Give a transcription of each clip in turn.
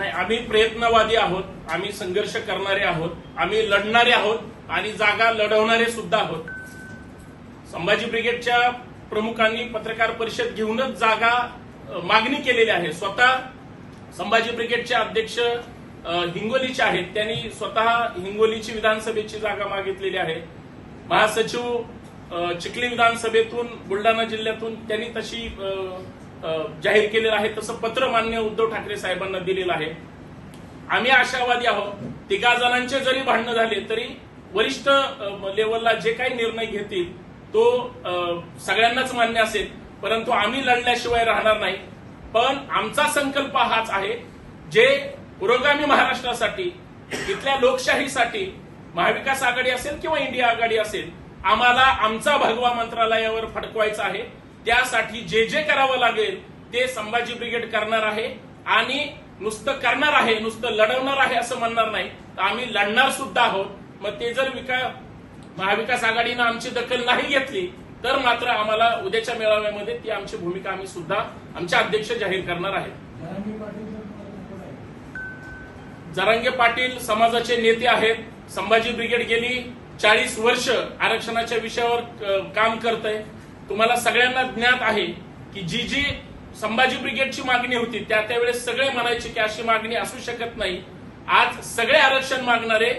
नाही आम्ही प्रयत्नवादी आहोत आम्ही संघर्ष करणारे आहोत आम्ही लढणारे आहोत आणि जागा लढवणारे सुद्धा आहोत. संभाजी ब्रिगेडच्या प्रमुखांनी पत्रकार परिषद घेऊनच जागा मागणी केलेली आहे. स्वतः संभाजी ब्रिगेडचे अध्यक्ष हिंगोलीचे आहेत. त्यांनी स्वतः हिंगोलीची विधानसभेची जागा मागितलेली आहे. महासचिव चिखली विधानसभेतून बुलढाणा जिल्ह्यातून त्यांनी तशी जाहीर केलेलं आहे तसं पत्र मान्य उद्धव ठाकरे साहेबांना दिलेलं आहे. आम्ही आशावादी आहोत. तिघा जणांचे जरी भांडणं झाले तरी वरिष्ठ लेवलला जे काही निर्णय घेतील तो सगळ्यांनाच मान्य असेल. परंतु आम्ही लढल्याशिवाय राहणार नाही. पण आमचा संकल्प हाच आहे जे पुरोगामी महाराष्ट्रासाठी इथल्या लोकशाहीसाठी महाविकास आघाडी असेल किंवा इंडिया आघाडी असेल आम्हाला आमचा भगवा मंत्रालयावर फडकवायचा आहे. त्यासाठी जे जे करावं लागेल ते संभाजी ब्रिगेड करणार आहे आणि नुसतं करणार आहे नुसतं लढवणार आहे असं म्हणणार नाही. तर आम्ही लढणार सुद्धा आहोत. मग ते जर विका महाविकास आघाडीनं आमची दखल नाही घेतली तर मात्र आम्हाला उद्याच्या मेळाव्यामध्ये ती आमची भूमिका आम्ही सुद्धा आमचे अध्यक्ष जाहीर करणार आहेत. जरांगे पाटील समाजाचे नेते आहेत. संभाजी ब्रिगेड गेली चाळीस वर्ष आरक्षणाच्या विषयावर काम करत आहे तुम्हाला सगळ्यांना ज्ञात आहे की जी जी संभाजी ब्रिगेडची मागणी होती त्या त्यावेळेस सगळे म्हणायचे की अशी मागणी असू शकत नाही. आज सगळे आरक्षण मागणारे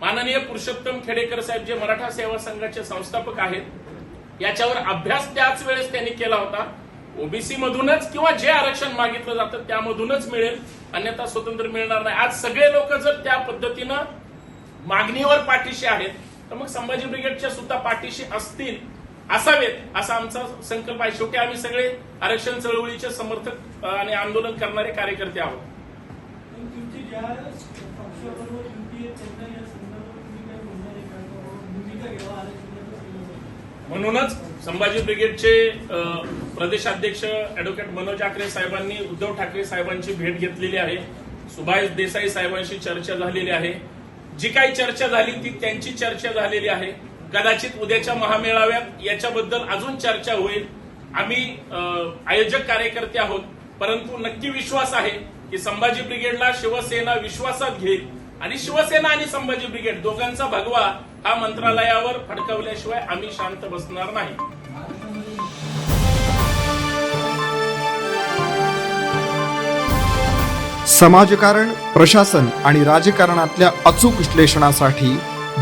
माननीय पुरुषोत्तम खेडेकर साहेब जे मराठा सेवा संघाचे संस्थापक आहेत याच्यावर अभ्यास त्याच वेळेस त्यांनी केला होता. ओबीसी मधूनच किंवा जे आरक्षण मागितलं जातं त्यामधूनच मिळेल अन्यथा स्वतंत्र मिळणार नाही. आज सगळे लोक जर त्या पद्धतीनं मागणीवर पाठीशी आहेत तर मग संभाजी ब्रिगेडच्या सुद्धा पाठीशी असतील. असावेत असा आमचा संकल्प आहे. शेवटी आम्ही सगळे आरक्षण चळवळीचे समर्थक आणि आंदोलन करणारे कार्यकर्ते आहोत. म्हणूनच संभाजी ब्रिगेडचे प्रदेशाध्यक्ष अॅडव्होकेट मनोज आकरे साहेबांनी उद्धव ठाकरे साहेबांची भेट घेतलेली आहे. सुभाष देसाई साहेबांशी चर्चा झालेली आहे. जी काही चर्चा झाली ती त्यांची चर्चा झालेली आहे. कदाचित उद्याच्या महामेळाव्यात याच्याबद्दल अजून चर्चा होईल. आम्ही आयोजक कार्यकर्ते आहोत परंतु नक्की विश्वास आहे की संभाजी ब्रिगेडला शिवसेना विश्वासात घेईल आणि शिवसेना आणि संभाजी ब्रिगेड दोघांचा भगवा हा मंत्रालयावर फडकवल्याशिवाय आम्ही शांत बसणार नाही. समाजकारण प्रशासन आणि राजकारणातल्या अचूक विश्लेषणासाठी